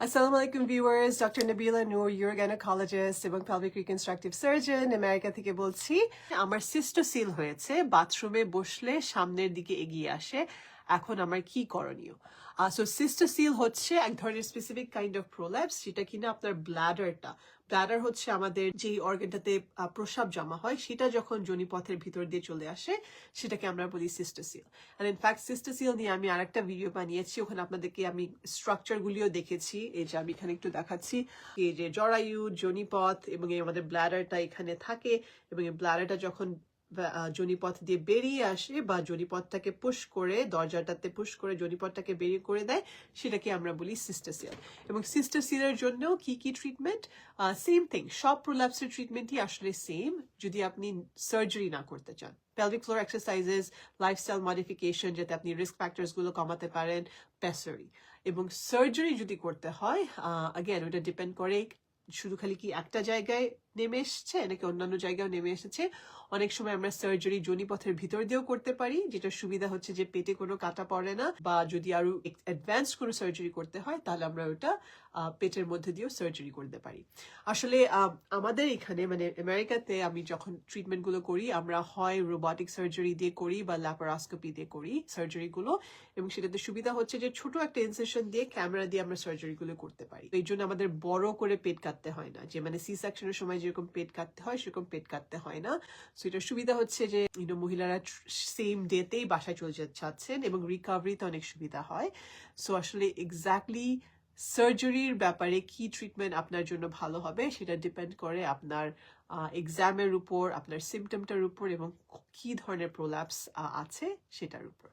Assalamu alaikum viewers, Dr. Nabila Noor, urogynecologist এবং pelvic reconstructive surgeon, America থেকে বলছি আমার সিস্টোসিল হয়েছে বাথরুমে বসলে সামনের দিকে এগিয়ে আসে এখন আমার কি করণীয়? সো সিস্টোসিল হচ্ছে এক ধরনের স্পেসিফিক কাইন্ড অফ প্রোল্যাপস যেটা কিনা আপনার ব্ল্যাডারটা ব্ল্যাডার হচ্ছে আমাদের যেই অর্গানটাতে প্রসাব জমা হয়, সেটা যখন জনিপথের ভিতর দিয়ে চলে আসে, সেটাকে আমরা বলি সিস্টোসিল আর ইনফ্যাক্ট সিস্টোসিল নিয়ে আমি আরেকটা ভিডিও বানিয়েছি, ওখানে আপনাদেরকে আমি স্ট্রাকচার গুলিও দেখেছি। এই যে আমি এখানে একটু দেখাচ্ছি। এই যে জরায়ু জনিপথ এবং এই আমাদের ব্ল্যাডারটা এখানে থাকে এবং এই ব্ল্যাডারটা যখন জনিপথ দিয়ে বেরিয়ে আসে বা, জনিপথটাকে পুশ করে, দরজাটাতে পুশ করে জনিপথটাকে বেরিয়ে করে দেয়, সেটাকে আমরা বলি সিস্টাসিল এবং সিস্টাসিলের জন্যও কি কি ট্রিটমেন্ট সেম থিং সব প্রোল্যাপসের ট্রিটমেন্টই আসলে সেম যদি আপনি সার্জারি না করতে চান। Pelvic floor exercises lifestyle modification যাতে আপনি রিস্ক ফ্যাক্টরসগুলো কমাতে পারেন প্যাসারি এবং সার্জারি যদি করতে হয় আগেন ওটা ডিপেন্ড করে শুধু খালি কি একটা জায়গায় নেমে এসছে নাকি অন্যান্য জায়গায় নেমে এসেছে। অনেক সময় আমরা সার্জারি জনিপথের ভিতর দিয়েও করতে পারি যেটা সুবিধা হচ্ছে যে পেটে কোনো কাটা পড়ে না বা যদি আরও অ্যাডভান্স কোনো সার্জারি করতে হয়, তাহলে আমরা ওটা পেটের মধ্যে দিয়েও সার্জারি করতে পারি। আসলে আমাদের এখানে মানে আমেরিকাতে আমি যখন ট্রিটমেন্টগুলো করি, আমরা হয় রোবটিক সার্জারি দিয়ে করি বা ল্যাপারোস্কোপি দিয়ে করি সার্জারি গুলো এবং সেটাতে সুবিধা হচ্ছে যে ছোট একটা ইনসেশন দিয়ে ক্যামেরা দিয়ে আমরা সার্জারি গুলো করতে পারি। এই জন্য আমাদের বড় করে পেট কাটতে হয় না, যে মানে সি সেকশনের সময় যেরকম পেট কাটতে হয়, সেরকম পেট কাটতে হয় না। সো এটার সুবিধা হচ্ছে যে ইউনো মহিলারা সেম ডেতেই বাসায় চলে যেতে চাচ্ছেন এবং রিকভারিতে অনেক সুবিধা হয়। সো আসলে এক্স্যাক্টলি সার্জারির ব্যাপারে কি ট্রিটমেন্ট আপনার জন্য ভালো হবে, সেটা ডিপেন্ড করে আপনার এক্সামের উপর, আপনার সিমটমটার উপর এবং কি ধরনের প্রোল্যাপস আছে, সেটার উপর।